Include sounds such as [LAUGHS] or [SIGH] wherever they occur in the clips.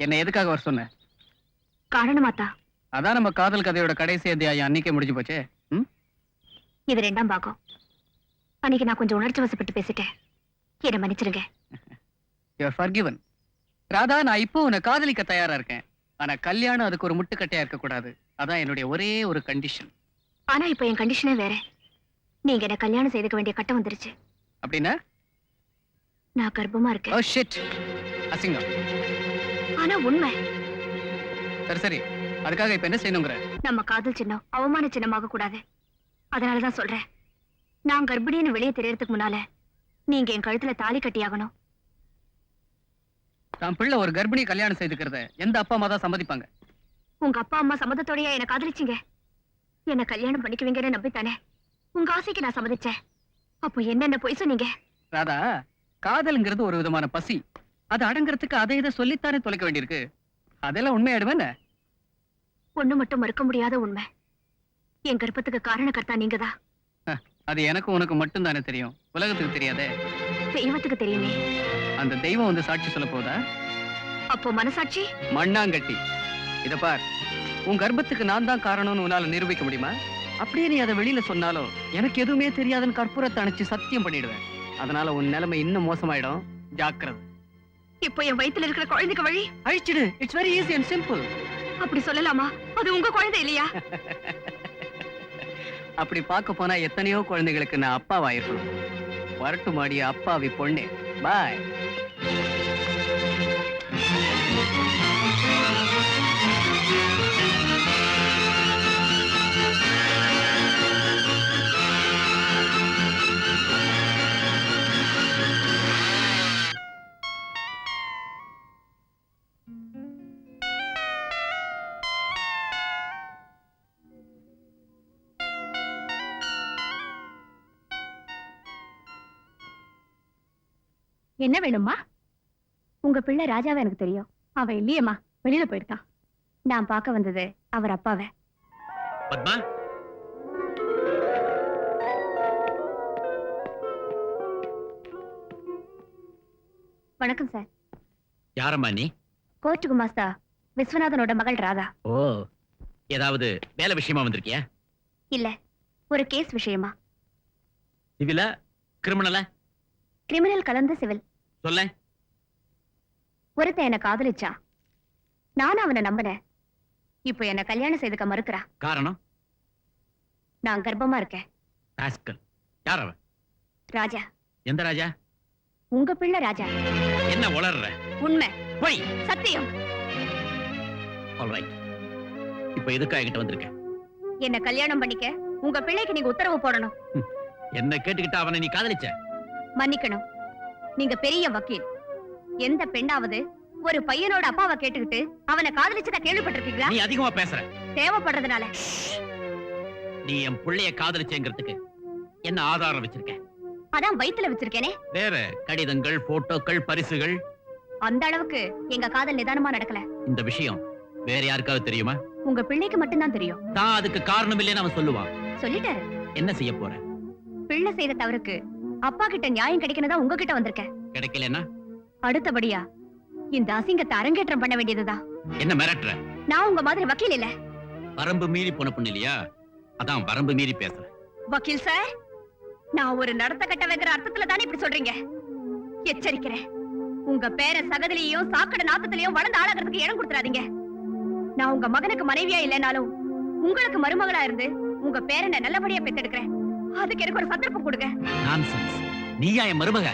என்ன எதுக்காக வர சொன்ன? காரணமாத்தா அதான் நம்ம காதல் கதையோட கடைசி அத்தியாயம். அன்னைக்கே முடிஞ்சு போச்சே. இது ரெண்டாம் பாகம். அன்னைக்கு நான் கொஞ்சம் உணர்ச்சி வசப்பட்டு பேசிட்டேன். என்னை மன்னிச்சிருங்க. [LAUGHS] யூஆர் ஃபர்கிவன் ராதா நான் இப்போ உன்னை காதலிக்க தயாரா இருக்கேன். ஆனா கல்யாணம் அதுக்கு ஒரு முட்டுக்கட்டையா இருக்க கூடாது அதான் என்னுடைய ஒரே ஒரு கண்டிஷன் ஆனா இப்போ என் கண்டிஷனே வேற. நீங்க என்ன கல்யாணம் செய்துக்க வேண்டிய கட்டம் வந்துருச்சு. அப்படின்னா? நான் கர்ப்பமா இருக்கேன். ஓ ஷிட் அசிங்கம். ஆனா உண்மை. சரி சரி. அதுக்காக இப்ப என்ன செய்யணுங்கிற? நம்ம காதல் சின்னம் அவமான சின்னமாக கூடாது. அதனாலதான் சொல்றேன். நான் கர்ப்பிணின்னு வெளியே தெரியறதுக்கு முன்னால நீங்க என் கழுத்துல தாலி கட்டியாகணும். தான் பிள்ளை ஒரு கர்ப்பிணி கல்யாணம் செய்துக்கிறத எந்த அப்பா அம்மா தான் சம்மதிப்பாங்க? உங்க அப்பா அம்மா சம்மதத்தோடயா என்ன காதலிச்சீங்க? என்ன கல்யாணம் பண்ணிக்குவீங்கன்னு நம்பித்தானே? உங்க ஆசைக்கு நான் சம்மதிச்சேன். அப்போ என்னென்ன பொய் சொன்னீங்க? ராதா காதல்ங்கிறது ஒரு விதமான பசி. அது அடங்குறதுக்கு அதை இதை சொல்லித்தானே தொலைக்க வேண்டியிருக்கு? அதெல்லாம் உண்மையாடுவேன் ஒண்ணு மட்டும் மறுக்க முடியாத உண்மை. என் கர்ப்பத்துக்கு காரணக்கர்த்தா நீங்கதான் அது எனக்கு உனக்கு மட்டும் தானே தெரியும். உலகத்துக்கு தெரியாதே? தெய்வத்துக்கு தெரியுமே. அந்த தெய்வம் வந்து சாட்சி சொல்ல போதா? அப்போ மனசாட்சி? மண்ணாங்கட்டி. இத பார். உன் கர்ப்பத்துக்கு நான் தான் காரணம்னு உன்னால நிரூபிக்க முடியுமா? அப்படியே நீ அதை வெளியில சொன்னாலும் எனக்கு எதுவுமே தெரியாதுன்னு கற்பூரத்தை அணைச்சு சத்தியம் பண்ணிடுவேன். அதனால உன் நிலைமை இன்னும் மோசமாயிடும். ஜாக்கிரதை. இப்போ என் வயித்துல இருக்கிற குழந்தைக்கு வழி? அழிச்சிடு. It's very easy and simple அப்படி சொல்லலாமா? அது உங்க குழந்தை இல்லையா? [LAUGHS] அப்படி பார்க்க போனா எத்தனையோ குழந்தைகளுக்கு நான் அப்பாவாயிருக்கணும். வரட்டுமாடி அப்பாவி பொண்ணே. பாய் என்ன வேணுமா? உங்க பிள்ளை ராஜாவை எனக்கு தெரியும். அவ இல்லையேம்மா. வெளியில போயிருக்கான் நான் பார்க்க வந்தது அவர் அப்பாவை. பத்மா? வணக்கம் சார். யாரம்மா நீ? கோர்ட்டு குமாஸ்தா விஸ்வநாதனோட மகள் ராதா. ஓ ஏதாவது வேலை விஷயமா வந்திருக்கியா? இல்ல ஒரு கேஸ் விஷயமா. சிவில கிரிமினலா? கிரிமினல் கலந்த சிவில். சொல்ல. ஒருத்தன் என்ன காதலிச்சான் நானும் அவனை நம்பினேன். இப்போ என்ன கல்யாணம் செய்துக்க மறுக்கிறா? காரணம்? நான் கர்ப்பமா இருக்கேன். ராஸ்கல். யார் அவன்? ராஜா. எந்த ராஜா? உங்க பிள்ளை ராஜா. என்ன உளர்ற? உண்மை. போய். சத்தியம். ஆல்ரைட் இப்போ எதுக்கா என்கிட்ட வந்திருக்க? என்ன கல்யாணம் பண்ணிக்க. உங்க பிள்ளைக்கு நீங்க உத்தரவு போடணும். என்ன கேட்டுக்கிட்ட அவனை நீ காதலிச்ச? மன்னிக்கணும். நீங்க பெரிய வக்கீல். எந்த பெண்ணாவது ஒரு பையனோட அப்பாவை கேட்டுக்கிட்டு அவனை காதலிச்சதா கேள்விப்பட்டிருக்கீங்களா? நீ அதிகமா பேசுற. தேவைப்படுறதுனால. நீ என் புள்ளைய காதலிச்சேங்கிறதுக்கு என்ன ஆதாரம் வச்சிருக்க அதான் வயித்துல வச்சிருக்கேனே. வேற கடிதங்கள் போட்டோக்கள் பரிசுகள். அந்த அளவுக்கு எங்க காதல் நிதானமா நடக்கல. இந்த விஷயம் வேற யாருக்காவது தெரியுமா? உங்க பிள்ளைக்கு மட்டும்தான் தெரியும். தான் அதுக்கு காரணம் இல்லைன்னு அவன் சொல்லுவான். சொல்லிட்டாரு. என்ன செய்ய போற? பிள்ளை செய்த தவறுக்கு அப்பா கிட்ட நியாயம் கிடைக்கணுதா உங்ககிட்ட வந்திருக்கேன் கிடைக்கலன்னா? அடுத்தபடியா இந்த அசிங்கத்தை அரங்கேற்றம் பண்ண வேண்டியதுதான் என்ன மிரட்டுற? நான் உங்க மாதிரி வக்கீல் இல்ல. வரம்பு மீறி போன பொண்ணு இல்லையா? அதான் வரம்பு மீறி பேசுற வக்கீல் சார் நான் ஒரு நடத்த கட்ட வைக்கிற அர்த்தத்துல தானே இப்படி சொல்றீங்க? எச்சரிக்கிறேன். உங்க பேர சகதிலையும் சாக்கடை நாத்தத்திலையும் வளர்ந்து ஆளாகிறதுக்கு இடம் கொடுத்துறாதீங்க. நான் உங்க மகனுக்கு மனைவியா இல்லைனாலும் உங்களுக்கு மருமகளா இருந்து உங்க பேரனை நல்லபடியா பெத்தெடுக்கிறேன். அதுக்கு எனக்கு ஒரு சந்தர்ப்பம் கொடுங்க. நான்சென்ஸ் நீயா என் மருமக?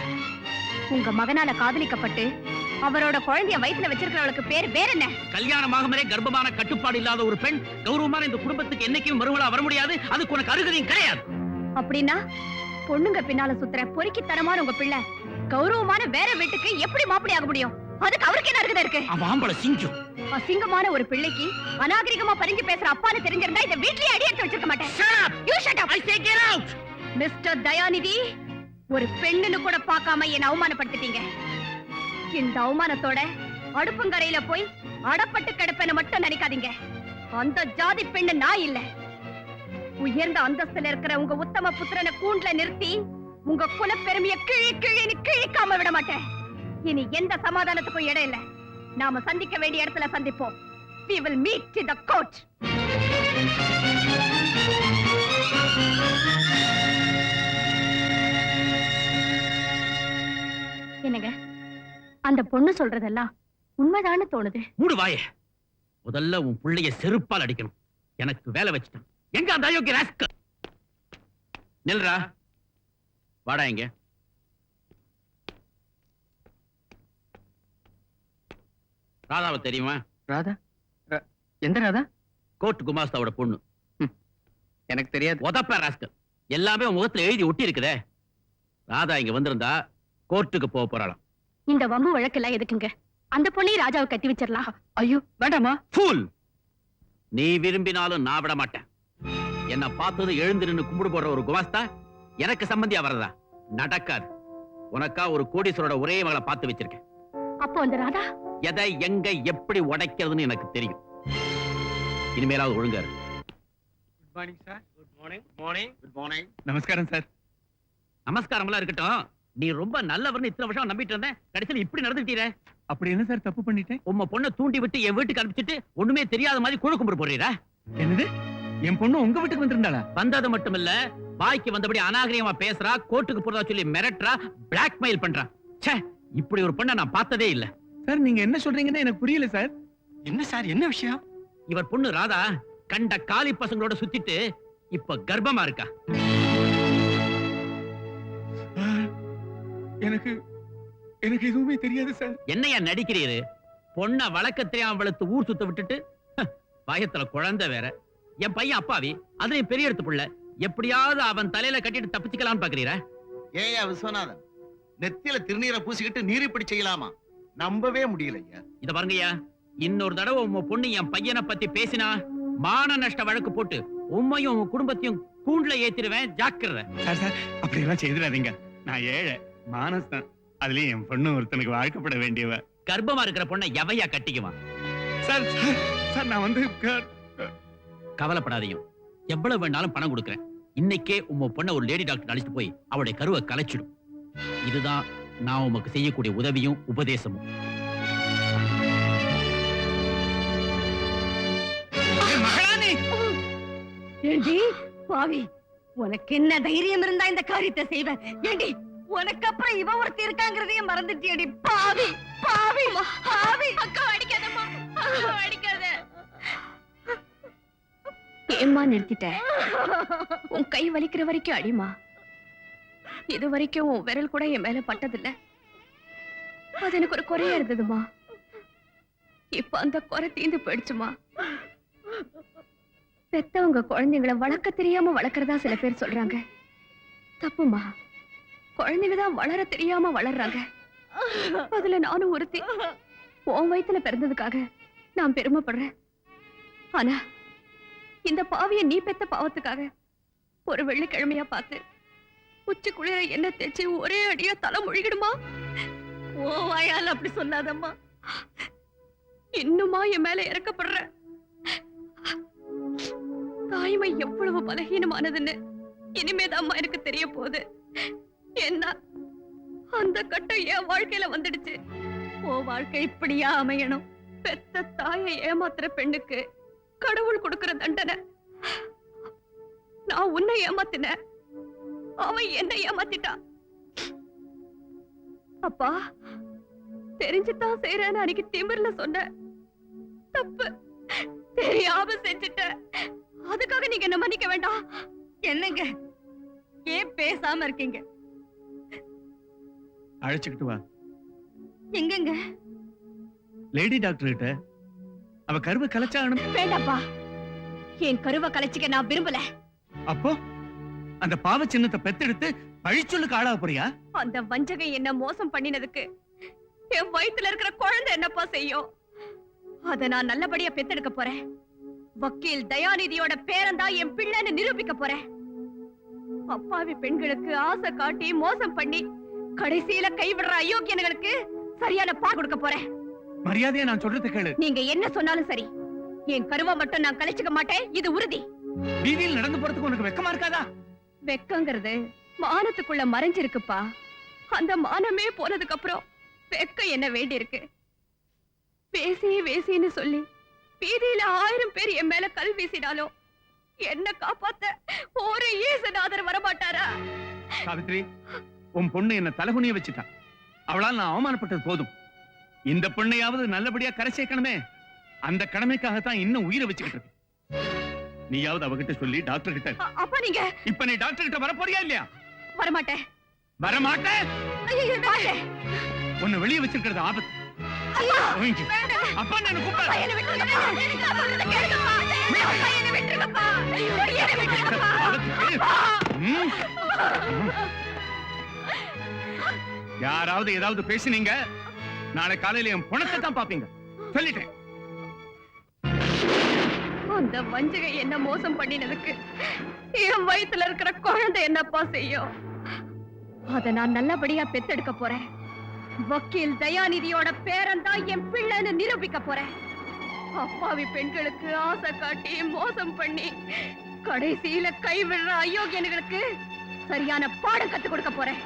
உங்க மகனால காதலிக்கப்பட்டு அவரோட குழந்தைய வயித்துல வச்சிருக்கிறவளுக்கு பேர் வேற என்ன? கல்யாணமாக முறை கர்ப்பமான கட்டுப்பாடு இல்லாத ஒரு பெண் கௌரவமான இந்த குடும்பத்துக்கு என்னைக்கும் மருமகளா வர முடியாது. அதுக்கு உனக்கு அருகதையும் கிடையாது. அப்படின்னா பொண்ணுங்க பின்னால சுத்துற பொறுக்கித்தனமான உங்க பிள்ளை கௌரவமான வேற வீட்டுக்கு எப்படி மாப்பிள்ளை ஆக முடியும்? அதுக்கு அவருக்கு என்ன இருக்குது இருக்கு? அவன் சிங்கம். அசிங்கமான ஒரு பிள்ளைக்கு அநாகரிகமா பறிஞ்சு பேசுற அப்பான்னு தெரிஞ்சிருந்தா இந்த வீட்லயே அடி எடுத்து வச்சிருக்க மாட்டேன். மிஸ்டர் தயாநிதி ஒரு பெண்ணுன்னு கூட பார்க்காம என்ன அவமானப்படுத்திட்டீங்க. இந்த அவமானத்தோட அடுப்புங்கரையில போய் அடப்பட்டு கிடப்பேன்னு மட்டும் நினைக்காதீங்க. அந்த ஜாதி பெண்ணு நான் இல்ல. உயர்ந்த அந்தஸ்துல இருக்கிற உங்க உத்தம புத்திரனை கூண்டுல நிறுத்தி உங்க குலப்பெருமைய கிழி கிழின்னு கிழிக்காம விட மாட்டேன். இனி எந்த சமாதானத்துக்கும் இடம் இல்ல நாம சந்திக்க வேண்டிய இடத்துல சந்திப்போம். We will meet in the court. என்னங்க? அந்த பொண்ணு சொல்றதெல்லாம் உண்மைதான்னு தோணுது. மூடு வாயே. முதல்ல உன் புள்ளைய செருப்பால் அடிக்கணும். எனக்கு வேலை வச்சுட்டான். எங்க அந்த அயோக்கிய ராஸ்கல்? நில்றா. வாடா இங்க. ராதாவை தெரியுமா? ராதா? எந்த ராதா? கோர்ட் குமாஸ்தாவோட பொண்ணு. எனக்கு தெரியாது. உதப்ப ராஸ்கல். எல்லாமே உன் முகத்துல எழுதி ஒட்டி இருக்குதே ராதா இங்க வந்திருந்தா கோர்ட்டுக்கு போக போறாளாம். இந்த வம்பு வழக்கெல்லாம் எதுக்குங்க? அந்த பொண்ணையும் ராஜாவை கட்டி வச்சிடலாம். ஐயோ வேண்டாமா? ஃபூல் நீ விரும்பினாலும் நான் விட மாட்டேன். என்ன பார்த்தது எழுந்து நின்னு கும்பிடு போடுற ஒரு குமாஸ்தா எனக்கு சம்பந்தியா வரதா நடக்காது. உனக்கா ஒரு கோடீஸ்வரோட ஒரே மகளை பார்த்து வச்சிருக்கேன். அப்போ அந்த ராதா? எதை எங்க எப்படி உடைக்கிறதுன்னு எனக்கு தெரியும். இனிமேலாவது ஒழுங்கா இரு. Good morning sir good morning morning good morning நமஸ்காரம் சார் நமஸ்காரம்லாம் இருக்கட்டும். நீ ரொம்ப நல்லவர்னு இத்தனை வருஷம் நம்பிட்டு இருந்தேன். கடைசியில் இப்படி நடந்துட்டீரே அப்படி என்ன சார் தப்பு பண்ணிட்டேன்? உம்ம பொண்ணை தூண்டி விட்டு என் வீட்டுக்கு அனுப்பிச்சிட்டு ஒண்ணுமே தெரியாத மாதிரி குழு கும்பிடு போடுறீரா என்னது? என் பொண்ணு உங்க வீட்டுக்கு வந்திருந்தாளா? வந்தது மட்டும் இல்ல பாய்க்கு வந்தபடி அநாகரிகமா பேசுறா கோர்ட்டுக்கு போறதா சொல்லி மிரட்டுறா பிளாக்மெயில் பண்றா. ச்சே இப்படி ஒரு பொண்ணை நான் பார்த்ததே இல்ல. சார் நீங்க என்ன சொல்றீங்கன்னு எனக்கு புரியல சார். என்ன சார் என்ன விஷயம்? இவர் பொண்ணு ராதா கண்ட காலி பசங்களோட சுத்திட்டு இப்ப கர்ப்பமா இருக்கா? எனக்கு எனக்கு எதுவுமே தெரியாது சார். என்னையா நடிக்கிறீரு? பொண்ண வளர்க்க தெரியாம வளர்த்து ஊர் சுத்த விட்டுட்டு பயத்துல குழந்தை வேற. என் பையன் அப்பாவி அதுலயும் பெரிய எடுத்து புள்ள. எப்படியாவது அவன் தலையில கட்டிட்டு தப்பிச்சுக்கலாம்னு பாக்குறீரா? ஏயா விஸ்வநாதன் நெத்தியில திருநீரை பூசிக்கிட்டு நீர் இப்படி செய்யலாமா? நம்பவே முடியலையா இத பாருங்கய்யா இன்னொரு தடவை உங்க பொண்ணு என் பையனை பத்தி பேசினா மான நஷ்ட வழக்கு போட்டு உம்மையும் உங்க குடும்பத்தையும் கூண்டுல ஏத்திடுவேன் ஜாக்கிரதை. சார் சார் அப்படி எல்லாம் செய்திடாதீங்க. நான் ஏழை மானஸ்தான். அதுலயும் என் பொண்ணு ஒருத்தனுக்கு வாழ்க்கப்பட வேண்டியவ. கர்ப்பமா இருக்கிற பொண்ணை எவையா கட்டிக்குவான்? சார் சார், சார் நான் வந்து க- கவலைப்படாதீங்க. எவ்வளவு வேணாலும் பணம் கொடுக்குறேன். இன்னைக்கே உங்க பொண்ணை ஒரு லேடி டாக்டர் அழைச்சிட்டு போய் அவளுடைய கருவை கலைச்சிடும். இதுதான் நான் உமக்கு செய்யக்கூடிய உதவியும் உபதேசமும். ஏண்டி பாவி உனக்கு என்ன தைரியம் இருந்தா இந்த காரியத்தை செய்வ ஏண்டி உனக்கு அப்புறம் இவ ஒருத்தி இருக்காங்கிறதையும் மறந்துட்டியடி பாவி பாவி பாவி அக்கா அடிக்காதம்மா அக்கா அடிக்காத. ஏம்மா நிறுத்திட்ட? உன் கை வலிக்கிற வரைக்கும் அடிமா இது வரைக்கும் விரல் கூட என் மேல பட்டதில்ல. அது எனக்கு ஒரு குறையா இருந்ததுமா. இப்ப அந்த குறை தீந்து போயிடுச்சுமா. பெத்தவங்க குழந்தைங்களை வளர்க்க தெரியாம வளர்க்கறதா சில பேர் சொல்றாங்க. தப்புமா. குழந்தைங்க தான் வளர தெரியாம வளர்றாங்க. அதுல நானும் ஒருத்தி. உன் வயித்துல பிறந்ததுக்காக நான் பெருமைப்படுறேன். ஆனா இந்த பாவிய நீ பெத்த பாவத்துக்காக ஒரு வெள்ளிக்கிழமையா பார்த்து உச்சி குளிர என்ன தேய்ச்சி ஒரே அடியா தலை மொழிகிடுமா? ஓ வாயால் அப்படி சொல்லாதம்மா. இன்னுமா என் மேல இறக்கப்படுற? தாய்மை எவ்வளவு பலகீனமானதுன்னு இனிமேதாம்மா எனக்கு தெரிய போகுது என்ன அந்த கட்டம் என் வாழ்க்கையில வந்துடுச்சு. ஓ வாழ்க்கை இப்படியா அமையணும்? பெத்த தாயை ஏமாத்துற பெண்ணுக்கு கடவுள் கொடுக்கிற தண்டனை. நான் உன்னை ஏமாத்தினேன். அவன் என்ன ஏமாத்திட்டான். அப்பா தெரிஞ்சுதான் செய்யறேன்னு அன்னைக்கு திமிர்ல சொன்ன தப்பு தெரியாம செஞ்சுட்டேன். அதுக்காக நீங்க என்ன மன்னிக்க வேண்டாம்? என்னங்க? ஏன் பேசாம இருக்கீங்க? அழைச்சுக்கிட்டு வா. எங்கங்க? லேடி டாக்டர் கிட்ட. அவ கருவை கலைச்சாகணும். வேண்டாப்பா. என் கருவை கலைச்சிக்க நான் விரும்பல. அப்போ? அந்த பாவ சின்னத்தை பெத்தெடுத்து பழிச்சொல்லுக்கு ஆளாக போறியா? அந்த வஞ்சகை என்ன மோசம் பண்ணினதுக்கு? என் வயித்துல இருக்கிற குழந்தை என்னப்பா செய்யும்? அத நான் நல்லபடியா பெத்தெடுக்க போறேன். வக்கீல் தயாநிதியோட பேரன்தான் என் பிள்ளைன்னு நிரூபிக்க போறேன். அப்பாவி பெண்களுக்கு ஆசை காட்டி மோசம் பண்ணி கடைசியில கைவிடுற அயோக்கியனுங்களுக்கு சரியான பா கொடுக்க போறேன். மரியாதையா நான் சொல்றது கேளு. நீங்க என்ன சொன்னாலும் சரி. என் கருவை மட்டும் நான் கலைச்சுக்க மாட்டேன். இது உறுதி. வீதியில் நடந்து போறதுக்கு உனக்கு வெக்கமா இருக்காதா? வெக்கங்கிறது மானத்துக்குள்ள மறைஞ்சிருக்குப்பா. அந்த மானமே போனதுக்கு அப்புறம் வெக்கம் என்ன வேண்டி இருக்கு பேசி வேசின்னு சொல்லி வீதியில ஆயிரம் பேர் என் மேல கல் வீசினாலும் என்ன காப்பாத்த ஒரு ஈசநாதர் வரமாட்டாரா? சாவித்ரி உன் பொண்ணு என்ன தலகுனிய வச்சுட்டா. அவளால் நான் அவமானப்பட்டது போதும். இந்த பொண்ணையாவது நல்லபடியா கரை சேர்க்கணுமே. அந்த கடமைக்காகத்தான் இன்னும் உயிரை வச்சுக்கிட்டு இருக்கு நீயாவது அவகிட்ட சொல்லி டாக்டர் கிட்ட அப்பா நீங்க இப்ப நீ டாக்டர் கிட்ட வர போறியா இல்லையா? வரமாட்டேன். வரமாட்டேன்? ஐயையோ, மாட்டேன். உன்னை வெளியே வச்சிருக்கிறது ஆபத்து. அப்பா நான். யாராவது ஏதாவது பேசினீங்க? நாளை காலையில என் பணத்தை தான் பாப்பீங்க சொல்லிட்டேன். அந்த வஞ்சகை என்ன மோசம் பண்ணினதுக்கு? என் வயித்துல இருக்கிற குழந்தை என்னப்பா செய்யும்? அத நான் நல்லபடியா பெத்தெடுக்க போறேன். வக்கீல் தயாநிதியோட பேரன் தான் என் பிள்ளைன்னு நிரூபிக்க போறேன். அப்பாவி பெண்களுக்கு ஆசை காட்டி மோசம் பண்ணி கடைசியில கைவிடுற அயோக்கியனுங்களுக்கு சரியான பாடம் கத்து கொடுக்க போறேன்.